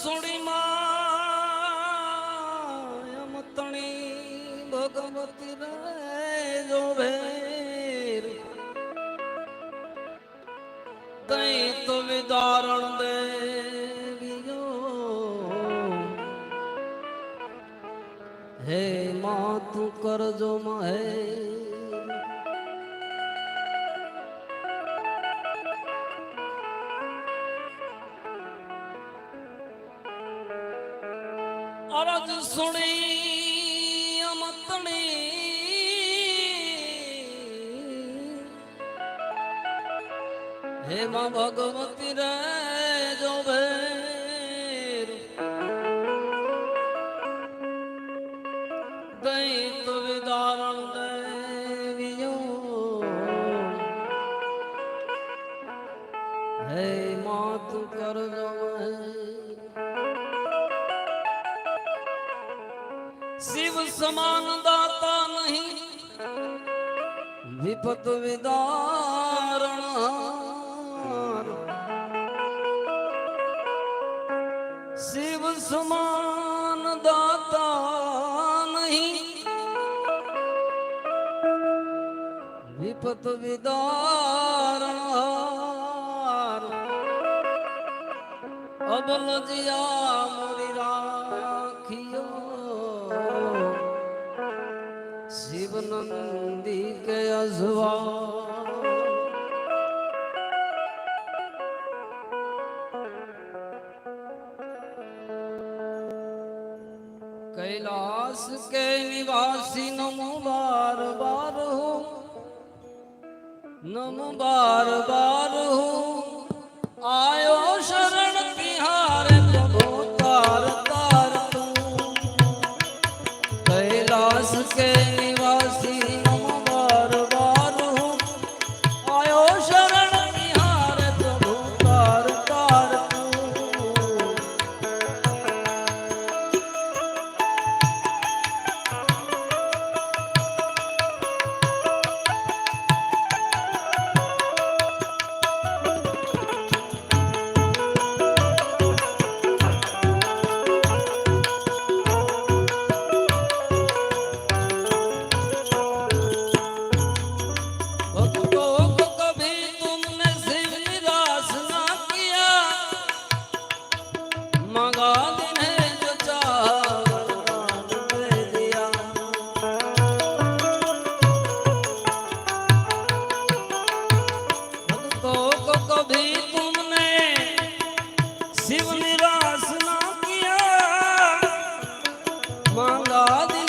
સુડીમાં અમતણી ભગવતી રે ਅਰਜ ਸੁਣੀ ਅਮਤਣੀ ਹੇ ਮਾ ਭਗਵਤੀ ਰੇ ਜੋ ਵੇ શિવ સમાન દાતા નહીં. વિપત વિદારણ શિવ સમાન દાતા નહીં. વિપત વિદારણ અબલ જીયા હંસ કે નિવાસી નમો બાર બાર હું. નમો બાર બાર હું. આયો શરણ તિહાર પ્રભો તાર તાર તું. કૈલાસ કે মঙ্গল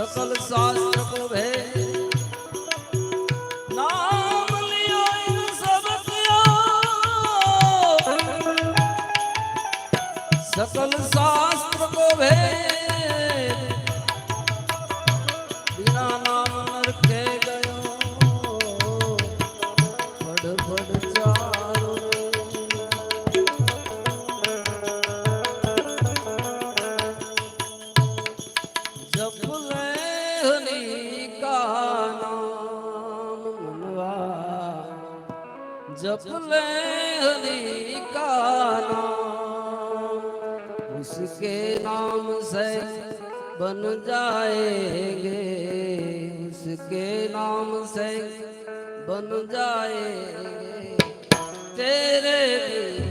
सकल शास्त्र को भेद सकल शास्त्र को भेद ਹਨੀ ਕਾ ਨਾਮ ਮਨਵਾ ਜਪ ਲੈ ਹਨੀ ਕਾ ਨਾਮ ਉਸਕੇ ਨਾਮ ਸੇ बन जाएंगे। उसके नाम से बन जाएंगे। तेरे दिल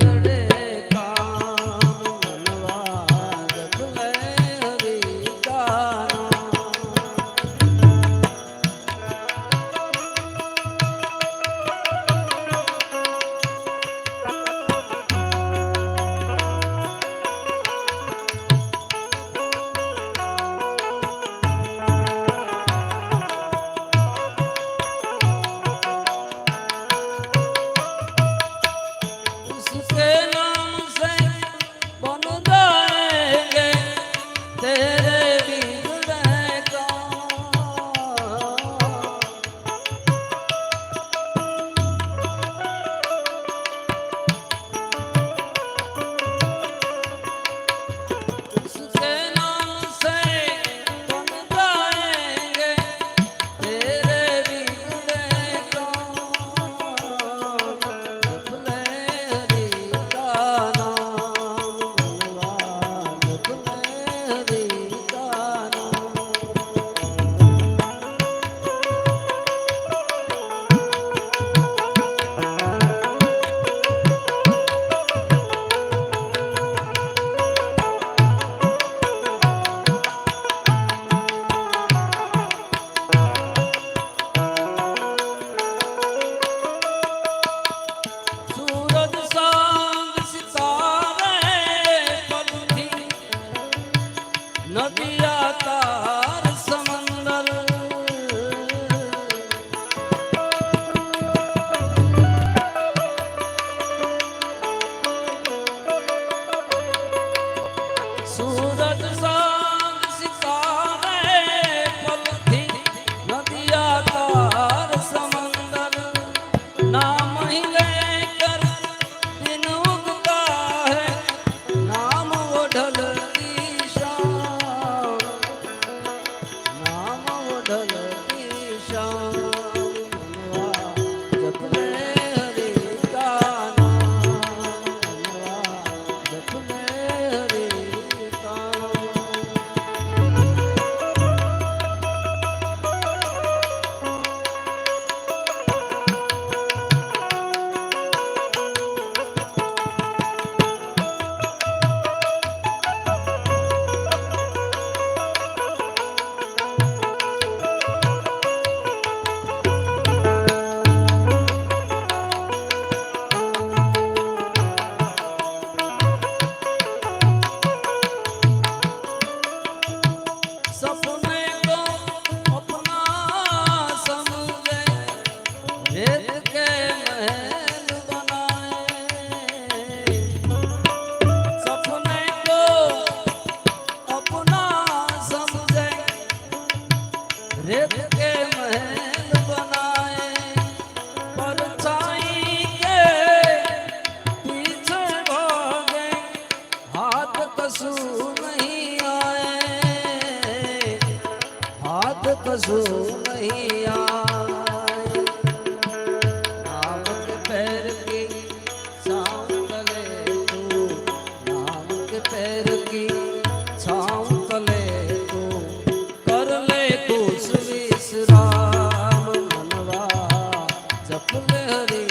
முன்னேறி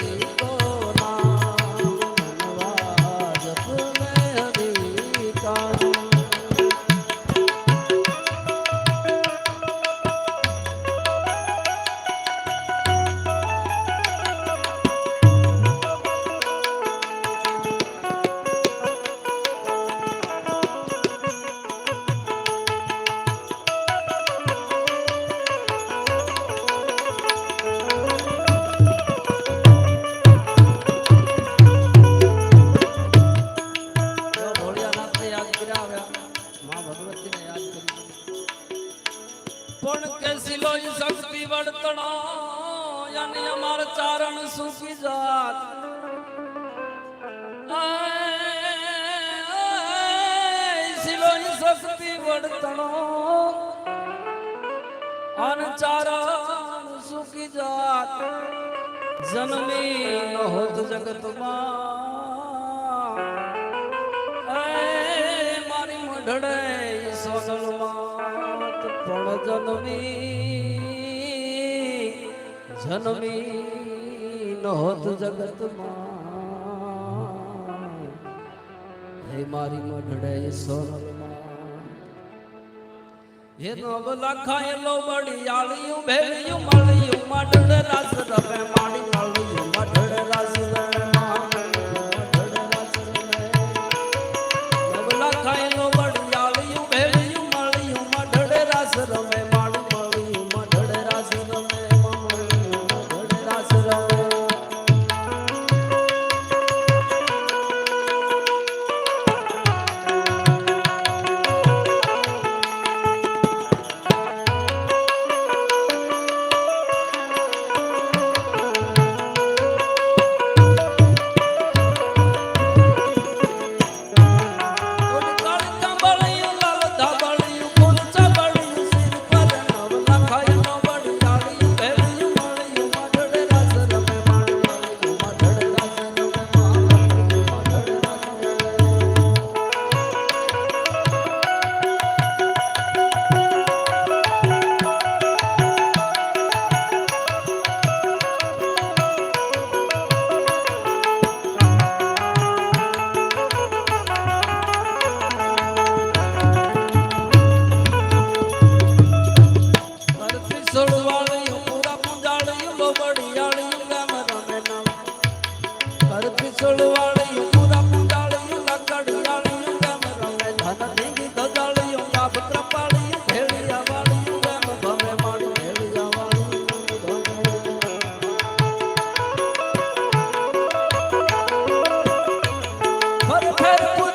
જન્મી ન હોત જગતમાં મારી મઢડે સોગલમાં પણ જન્મી જન્મી ન હોત જગતમાં હે મારી મઢડે સોગલ એનો લખા એલો બડી આળિયું ભેળિયું મળિયું મઢડ રાસ રમે માડી મળિયું મઢડ રાસ ঝড়